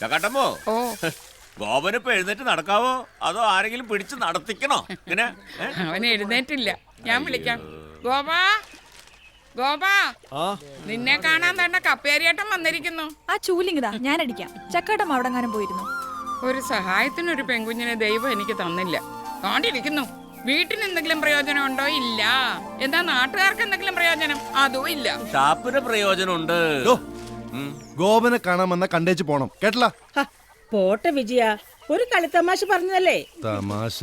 ചക്കാട്ടമ്മോ ഓ. ഇപ്പൊ എഴുന്നേറ്റ് നടക്കാവോ? അതോ ആരെങ്കിലും പിടിച്ച് നടത്തിക്കണോ? ഇങ്ങനെ അവന് അവൻ എഴുന്നേറ്റില്ല. ഞാൻ വിളിക്കാം. ഗോപാ ഗോപാ. നിന്നെ കാണാൻ തന്നെ കപ്പേരിയേട്ടൻ വന്നിരിക്കുന്നു. ആ ചൂലിങ്ങിതാ ഞാൻ അടിക്കാം ചക്കാട്ടം അവിടെങ്ങാനും പോയിരുന്നു. ഒരു സഹായത്തിനൊരു പെൺകുഞ്ഞിനെ ദൈവം എനിക്ക് തന്നില്ല. കാണ്ടിരിക്കുന്നു. വീട്ടിന് എന്തെങ്കിലും പ്രയോജനം ഉണ്ടോ? ഇല്ല. എന്താ നാട്ടുകാർക്ക് എന്തെങ്കിലും പ്രയോജനം? അതും ഇല്ല. ഷാപ്പിന് പ്രയോജനമുണ്ട്. ഓ. ഗോപനെ കാണാമെന്ന കണ്ടേച്ച് പോണം. കേട്ടല പോട്ടെ വിജയ. ഒരു കളിത്തമാശ പറഞ്ഞതല്ലേ? തമാശ.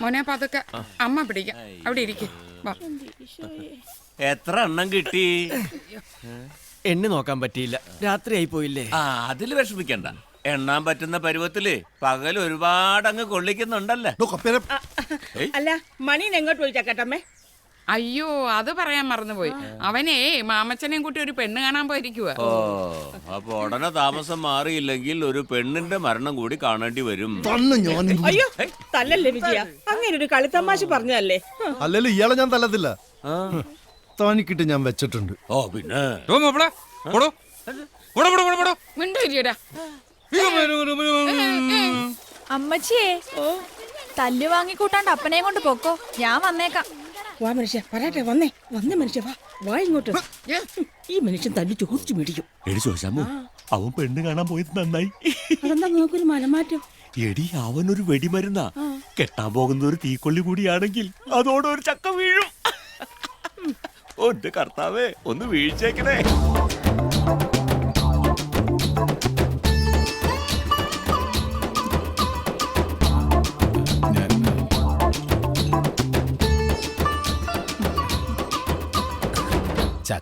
മോനെ പതുക്കെ അമ്മ പിടിക്കാം. അവിടെ ഇരിക്കും. എത്ര എണ്ണം കിട്ടി? എണ്ണി നോക്കാൻ പറ്റിയില്ല. രാത്രിയായി പോയില്ലേ? ആ അതിൽ വിഷമിക്കണ്ട. എണ്ണാൻ പറ്റുന്ന പരുവത്തിൽ പകൽ ഒരുപാട് അങ്ങ് കൊള്ളിക്കുന്നുണ്ടല്ലേ. അല്ല മണി എങ്ങോട്ട് പോയി ചക്കട്ടമ്മേ അയ്യോ അത് പറയാൻ മറന്നുപോയി. അവനെ മാമച്ചനെയും കൂട്ടി ഒരു പെണ്ണ് കാണാൻ പോയിരിക്കുക ഓ അപ്പൊ ഉടനെ താമസം മാറിയില്ലെങ്കിൽ ഒരു പെണ്ണിന്റെ മരണം കൂടി കാണേണ്ടി വരും. തന്ന് ഞാൻ അയ്യോ തല്ലല്ലേ വിജയ? അങ്ങനെ ഒരു കളിത്തമാശ പറഞ്ഞതല്ലേ? അല്ലല്ലോ ഇയാളെ ഞാൻ തല്ലത്തില്ല. തോന്നിക്കിട്ട് ഞാൻ വെച്ചിട്ടുണ്ട്. ഓ പിന്നെ? മിണ്ടൂരിയടാ അമ്മച്ചിയേ തല്ല് വാങ്ങിക്കൂട്ടാണ്ട് അപ്പനെയും കൊണ്ട് പൊക്കോ. ഞാൻ വന്നേക്കാം. വാ മനുഷ്യ പറയട്ടെ വന്നേ വന്നേ മനുഷ്യ വാ വാ ഇങ്ങോട്ട്. ഈ മനുഷ്യൻ തല്ലി ചോദിച്ചു മേടിക്കും. എടി ചോദിച്ചാമോ അവൻ പെണ്ണ് കാണാൻ പോയത് നന്നായി. അതെന്താ നോക്കൊരു മനമാറ്റം എടി അവനൊരു വെടിമരുന്നാ. കെട്ടാൻ പോകുന്ന ഒരു തീക്കൊള്ളി കൂടിയാണെങ്കിൽ അതോടെ ഒരു ചക്ക വീഴും. ഒന്ന് കർത്താവേ ഒന്ന് വീഴ്ചേക്കണേ.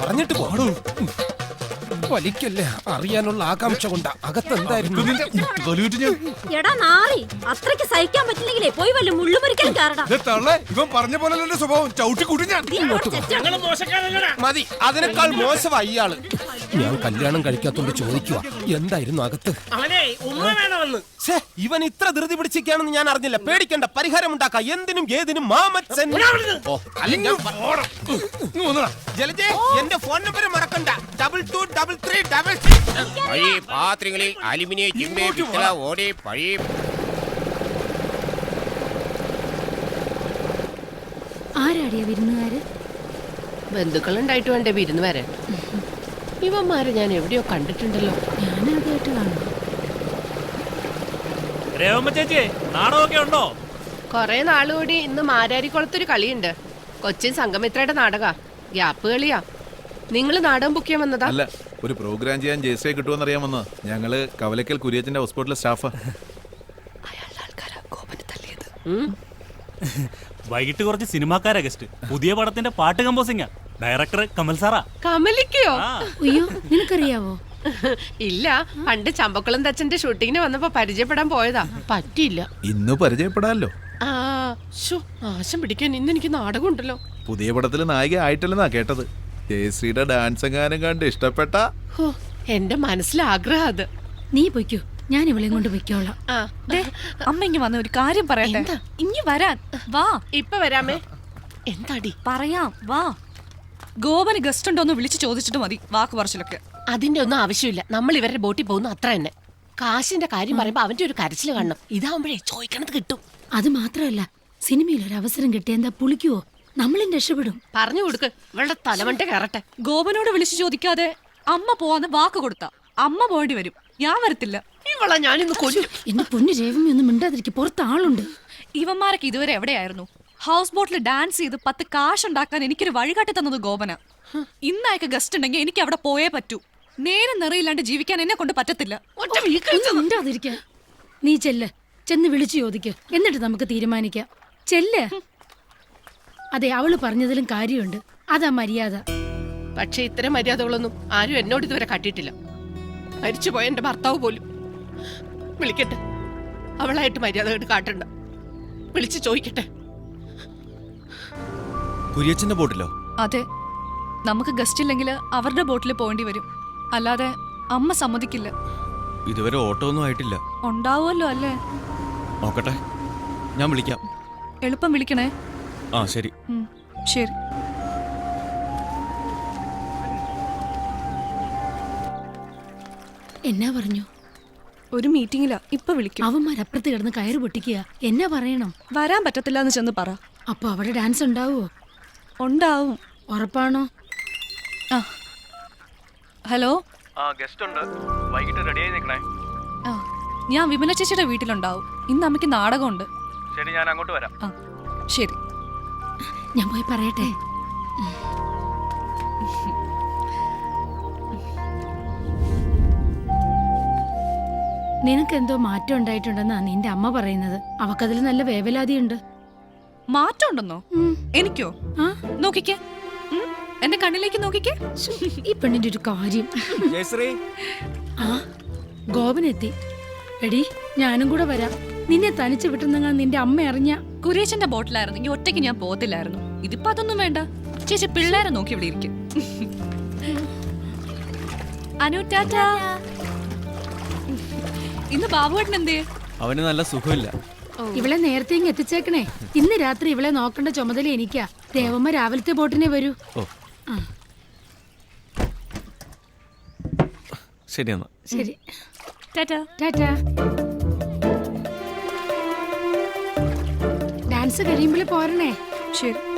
പറഞ്ഞിട്ട് പോടൂ. വലിക്കല്ലേ? അറിയാനുള്ള ആകാംക്ഷ കൊണ്ട് അകത്തെന്തായിരുന്നു എടാ അത്രയ്ക്ക് സഹിക്കാൻ പറ്റില്ലെങ്കിലേ പോയി വല്ല ഇവൻ പറഞ്ഞ പോലെ എന്റെ സ്വഭാവം. ചവിട്ടി കൂട്ടി ഞാൻ. മതി അതിനേക്കാൾ മോശമായി ഇയാൾ. ഞാൻ കല്യാണം കഴിക്കാത്തോണ്ട് ചോദിക്കുക എന്തായിരുന്നു അകത്ത്? ഇവൻ ഇത്ര ധൃതി പിടിച്ചിരിക്കുകയാണെന്ന് ഞാൻ അറിഞ്ഞില്ല. പേടിക്കണ്ട പരിഹാരം ഉണ്ടാക്കാം. എന്തിനും ഏതിനും മാമച്ചൻ. ജലജേ എന്റെ ഫോൺ നമ്പർ മറക്കണ്ട. Double two double three double പഴയ പാത്രങ്ങളിൽ അലുമിനിയം ഓടി പഴയ ആരാടിയ വിരുന്നുകാര്? ബന്ധുക്കളുണ്ടായിട്ട് വേണ്ടേ വിരുന്ന് വരാൻ ഇവന്മാരെ ഞാൻ എവിടെയോ കണ്ടിട്ടുണ്ടല്ലോ. ഞാനാദ്യമായിട്ട് കാണുന്നു രേവമ്മ ചേച്ചി നാണമൊക്കെ ഉണ്ടോ? കൊറേ നാളുകൂടി ഇന്ന് മാരാരിക്കുളത്തൊരു കളിയുണ്ട്. കൊച്ചിൻ സംഗമിത്രയുടെ നാടക. ഗ്യാപ്പ് കളിയാ. നിങ്ങൾ നാടകം ബുക്ക് ചെയ്യാൻ വന്നതാ? അല്ല ഒരു പ്രോഗ്രാം ചെയ്യാൻ ജേസിയെ കിട്ടുമെന്ന് വന്നു ഞങ്ങൾ കവലക്കൽ കുര്യച്ചന്റെ ഹോസ്പിറ്റലിലെ സ്റ്റാഫാ. വൈകിട്ട് കുറച്ച് സിനിമാക്കാരാ ഗസ്റ്റ് പുതിയ പടത്തിന്റെ പാട്ട് കമ്പോസിംഗാ ഡയറക്ടർ കമൽ സാറാ. കമലിക്കോ അയ്യോ നിനക്കറിയാവോ? ഇല്ല പണ്ട് ചമ്പക്കുളം തച്ചന്റെ ഷൂട്ടിങ്ങിന് വന്നപ്പോ പരിചയപ്പെടാൻ പോയതാ. പറ്റിയില്ല. ഇന്ന് പരിചയപ്പെടാല്ലോ. ആ ശോ ആശം പിടിക്കാൻ ഇന്ന് എനിക്ക് നാടകം ഉണ്ടല്ലോ പുതിയ പടത്തിൽ നായിക ആയിട്ടില്ലെന്നാ കേട്ടത്. ജയശ്രീയുടെ ഡാൻസ് ഗാനം കണ്ട് ഇഷ്ടപ്പെട്ട? ഹോ എന്റെ മനസ്സിലെ ആഗ്രഹം അത്. നീ പൊയ്ക്കോ ഞാൻ ഇവളെയും കൊണ്ട് പൊയ്ക്കോളാം. ആ. ദേ, അമ്മ ഇങ്ങ് വന്ന ഒരു കാര്യം പറയട്ടെ? ഇങ്ങ് വരാൻ. വാ. ഇപ്പൊ വരാമേ. എന്താടി? പറയാം. വാ. ഗോപന് ഗസ്റ്റ് ഉണ്ടോന്ന് വിളിച്ചു ചോദിച്ചിട്ട് മതി വാക്ക് പറച്ചിലൊക്കെ. അതിന്റെ ഒന്നും ആവശ്യമില്ല. നമ്മൾ ഇവരുടെ ബോട്ടിൽ പോകുന്നു അത്ര തന്നെ. കാശിന്റെ കാര്യം പറയുമ്പോ അവന്റെ ഒരു കരച്ചിൽ കാണണം. ഇതാവുമ്പോഴേ ചോദിക്കണത് കിട്ടും. അത് മാത്രമല്ല സിനിമയിൽ ഒരു അവസരം കിട്ടിയ എന്താ പുളിക്കുവോ? നമ്മളും രക്ഷപ്പെടും. പറഞ്ഞു കൊടുക്ക്. ഇവളുടെ തലമണ്ട കയറട്ടെ. ഗോപനോട് വിളിച്ചു ചോദിക്കാതെ അമ്മ പോവാന്ന് വാക്ക് കൊടുത്ത. അമ്മ പോകേണ്ടി വരും. ഞാൻ വരത്തില്ല. ഇവളെ ഞാനിന്ന് കൊല്ലും. എന്റെ പൊന്നു രേവമി ഒന്നും മിണ്ടാതിരിക്കും. പുറത്ത് ആളുണ്ട്. ഇവന്മാരൊക്കെ ഇതുവരെ എവിടെയായിരുന്നു? ഹൗസ് ബോട്ടിൽ ഡാൻസ് ചെയ്ത് പത്ത് കാശ് ഉണ്ടാക്കാൻ എനിക്കൊരു വഴികാട്ടി തന്നത് ഗോപന. ഇന്നയക്ക് ഗസ്റ്റ് ഉണ്ടെങ്കിൽ എനിക്ക് അവിടെ പോയേ പറ്റൂ. നേരെ നിറയില്ലാണ്ട് ജീവിക്കാൻ എന്നെ കൊണ്ട് പറ്റത്തില്ല. മിണ്ടാതിരിക്ക. നീ ചെല്ല്. ചെന്ന് വിളിച്ചു ചോദിക്ക. എന്നിട്ട് നമുക്ക് തീരുമാനിക്കാം. ചെല്ല്. അതെ അവൾ പറഞ്ഞതിലും കാര്യമുണ്ട്. അതാ മര്യാദ. പക്ഷെ ഇത്തരം മര്യാദകളൊന്നും ആരും എന്നോട് ഇതുവരെ കാട്ടിയിട്ടില്ല. മരിച്ചുപോയ എന്റെ ഭർത്താവ് പോലും. വിളിക്കട്ടെ. അവളായിട്ട് മര്യാദ കാട്ടണ്ട. വിളിച്ചു ചോദിക്കട്ടെ. കുര്യച്ചന്റെ ബോട്ടിലോ? അതെ. നമുക്ക് ഗസ്റ്റ് ഇല്ലെങ്കിൽ അവരുടെ ബോട്ടിൽ പോകേണ്ടി വരും. അല്ലാതെ അമ്മ സമ്മതിക്കില്ല. ഇതുവരെ ഓട്ടോ ഒന്നും ആയിട്ടില്ല. ഉണ്ടാവുമല്ലോ അല്ലേ? നോക്കട്ടെ. ഞാൻ വിളിക്കാം. എളുപ്പം വിളിക്കണേ. ആ ശരി. ശരി. എന്നാ പറഞ്ഞു? ഒരു മീറ്റിംഗിലാ ഇപ്പൊ വിളിക്കും. അവന്മാരപ്പുറത്ത് കിടന്ന് കയറ് പൊട്ടിക്കുക. എന്നാ പറയണം? വരാൻ പറ്റത്തില്ല എന്ന് ചെന്ന് പറ. അപ്പൊ അവിടെ ഡാൻസ് ഉണ്ടാവോ ഉണ്ടാവും. ഉറപ്പാണോ? ആ. ഹലോ? ആ ഗസ്റ്റ് ഉണ്ട് വൈകിട്ട് റെഡിയായി നിൽക്കണേ. ആ ഞാൻ വിമല ചേച്ചിയുടെ വീട്ടിലുണ്ടാവും. ഇന്ന് അമ്മയ്ക്ക് നാടകമുണ്ട്. ശരി ഞാൻ അങ്ങോട്ട് വരാം. ആ ശരി. ഞാൻ പോയി പറയട്ടെ? നിനക്കെന്തോ മാറ്റം ഉണ്ടായിട്ടുണ്ടെന്നാ നിന്റെ അമ്മ പറയുന്നത്. അവക്കതിൽ നല്ല വേവലാതിയുണ്ട്. മാറ്റം ഉണ്ടെന്നോ എനിക്കോ? നോക്കിക്കേ. എന്റെ കണ്ണിലേക്ക് നോക്കിക്കേ. ഈ പെണ്ണിന്റെ ഒരു കാര്യം. ജയശ്രീ. ആ ഗോപനെത്തി. എടി ഞാനും കൂടെ വരാം. നിന്നെ തനിച്ച് വിട്ടുന്നെങ്ങാൻ നിന്റെ അമ്മ അറിഞ്ഞ കുരേശന്റെ ബോട്ടിലായിരുന്നു. ഈ ഒറ്റയ്ക്ക് ഞാൻ പോകത്തില്ലായിരുന്നു. ഇതിപ്പോ അതൊന്നും വേണ്ട. ചേച്ചി പിള്ളേരെ നോക്കി ഇവിടെ ഇരിക്കും. അനു ടാറ്റാ. ഇന്ന് ബാബുവേട്ടൻ എന്തേ അവന് നല്ല സുഖമില്ല. ഇവളെ നേരത്തെ ഇങ്ങ് എത്തിച്ചേക്കണേ. ഇന്ന് രാത്രി ഇവളെ നോക്കേണ്ട ചുമതല എനിക്കാ. ദേവമ്മ രാവിലത്തെ ബോട്ടിനെ വരൂ. ഓ. ശരി എന്നാ ശരി. ടാറ്റാ. ടാറ്റാ. ഡാൻസ് കഴിയുമ്പോൾ പോരണേ. ശരി.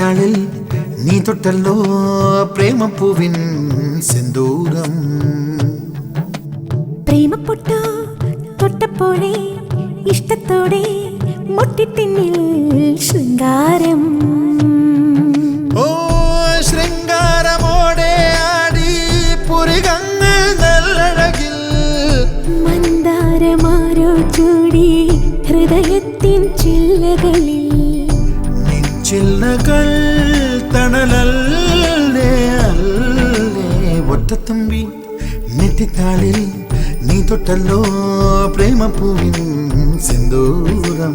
നെറ്റിത്താളിൽ നീ തൊട്ടല്ലോ പ്രേമപ്പൂവിൻ സിന്ദൂരം പ്രേമപ്പൊട്ടു തൊട്ടപ്പോഴേ ഇഷ്ടത്തോടെ മുട്ടിട്ടിന്നിൽ ശൃംഗാരം നെറ്റിത്താളിൽ നീ തൊട്ടല്ലോ പ്രേമപ്പൂവിൻ സിന്ദൂരം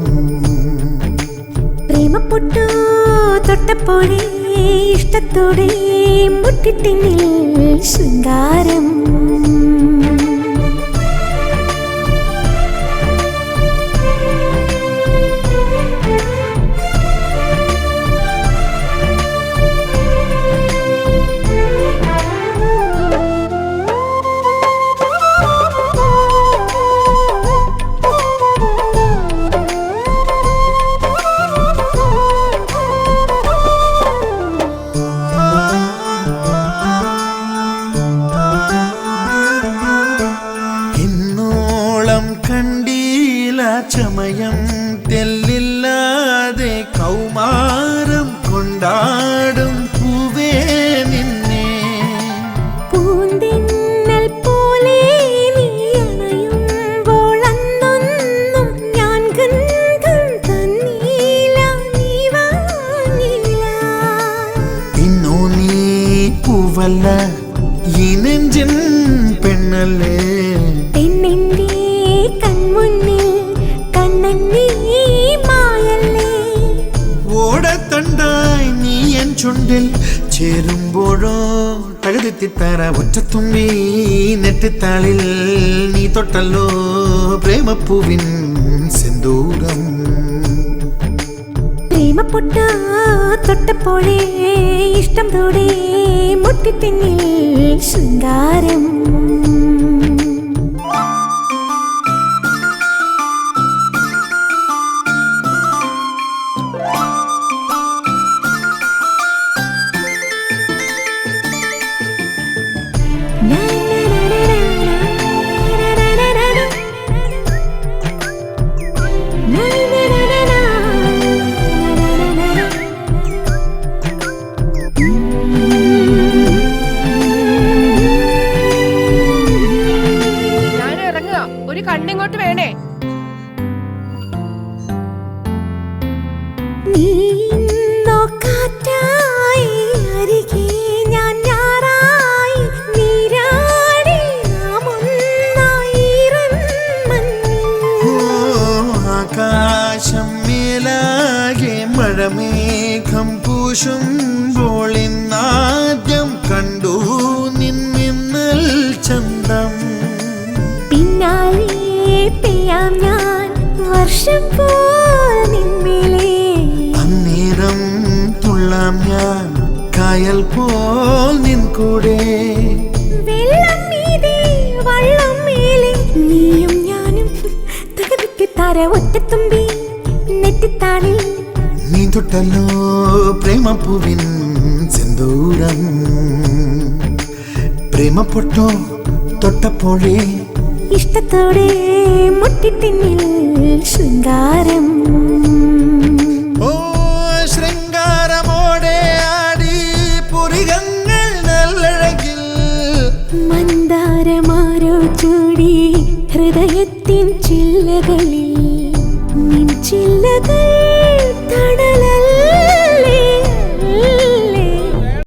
പ്രേമപ്പൊട്ടു തൊട്ടപ്പോഴേ ഇഷ്ടത്തോടെ മുട്ടിട്ടിന്നിൽ ശൃംഗാരം ചമയം തെല്ലില്ലാതെ കൗമാരം കൊണ്ടാടും പൂവേ നിന്നെ. പൂന്തിന്നൽ പോലെ നീ അണയുമ്പോൾ അന്നൊന്നും ഞാൻ ഗന്ധം തന്നീല നീ വാങ്ങില്ല. ഇന്നോ നീ പൂവല്ല ഈ നെഞ്ചിൻ പെണ്ണല്ലേ. പെണ്ണിന്റെ ചുണ്ടിൽ ചേരുമ്പോഴോ തകതിത്തിത്തറ ഒറ്റത്തുമ്പി നെറ്റിത്താളിൽ നീ തൊട്ടല്ലോ പ്രേമപ്പൂവിൻ സിന്ദൂരം. പ്രേമപ്പൊട്ട തൊട്ടപ്പോഴേ ഇഷ്ടം തോടെ മുട്ടിപ്പിന്നിൽ ശൃംഗാരം. കായൽ പോൽ നിൻ കൂടെ വെള്ളം മീതെ വള്ളം മേലെ നീയും ഞാനും തകർത്തി തര ഒറ്റത്തുമ്പി നെറ്റിത്താളിൽ. നീ തൊട്ടല്ലോ പ്രേമപ്പൂവിൻ സിന്ദൂരം. പ്രേമപ്പൊട്ടോ തൊട്ടപ്പോഴേ ഇഷ്ടത്തോടെ മുട്ടിത്തിന്നിൽ ശൃംഗാരം. ഹൃദയത്തിൻ ചില്ലകളിൽ നിൻ ചില്ലകൾ